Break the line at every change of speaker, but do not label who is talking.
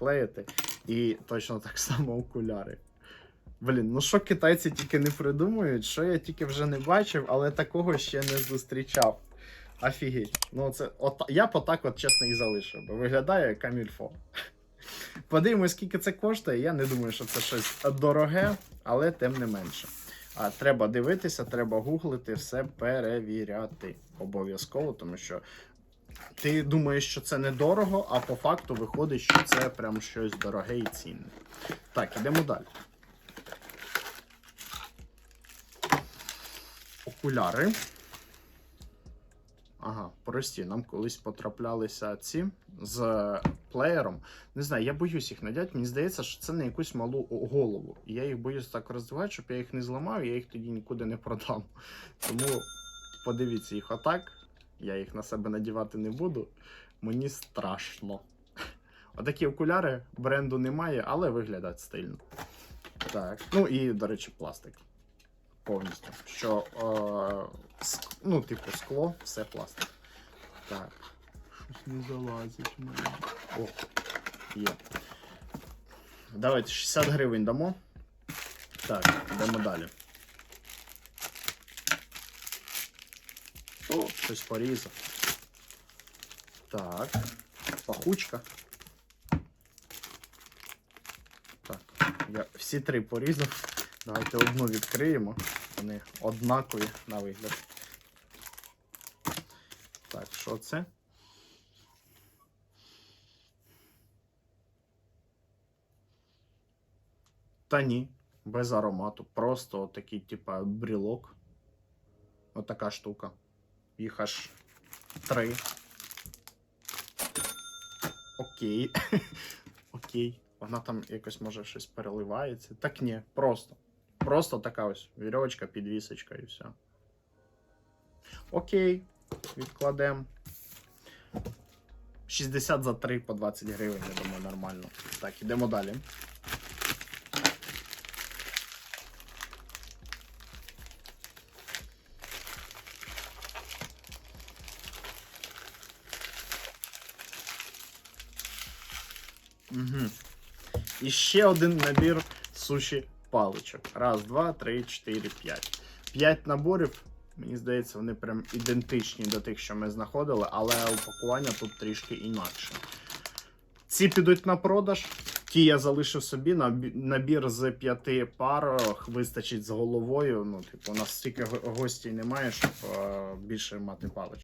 приклеїти. І точно так само окуляри. Блін, ну що китайці тільки не придумують, що я тільки вже не бачив, але такого ще не зустрічав. Офігеть. Ну, це от, я б отак от чесно і залишив, бо виглядає камільфо. Подивимось, скільки це коштує. Я не думаю, що це щось дороге, але тим не менше. А треба дивитися, треба гуглити, все перевіряти обов'язково, тому що ти думаєш, що це недорого, а по факту виходить, що це прям щось дороге і цінне. Так, ідемо далі. Окуляри. Ага, прості, нам колись потраплялися ці з плеєром. Не знаю, я боюсь їх надяти. Мені здається, що це на якусь малу голову. І я їх боюсь так роздивати, щоб я їх не зламав, я їх тоді нікуди не продам. Тому подивіться їх отак. Я їх на себе надівати не буду. Мені страшно. Отакі окуляри бренду немає, але виглядають стильно. Так. Ну і, до речі, пластик. Повністю. Що, е, ск- ну, типу, скло, все пластик. Так. Щось не залазить в мене. О, є. Давайте 60 гривень дамо. Так, йдемо далі. О, щось порізав. Так. Пахучка. Так. Я всі три порізав. Давайте одну відкриємо. Вони однакові на вигляд. Так, що це? Та ні, без аромату. Просто такий, типа, брілок. Отака штука. Їх аж три. Окей. Окей. Вона там якось може щось переливається. Так ні, просто. Просто така ось вірьовочка, підвісочка і все. Окей, відкладемо. 60 за 3 по 20 гривень, я думаю, нормально. Так, ідемо далі. Угу. І ще один набір суші паличок. Раз, два, три, чотири, п'ять. П'ять наборів. Мені здається, вони прям ідентичні до тих, що ми знаходили, але упакування тут трішки інакше. Ці підуть на продаж. Ті я залишив собі. Набір з п'яти пар вистачить з головою. Ну, типу, у нас стільки гостей немає, щоб е, більше мати паличок.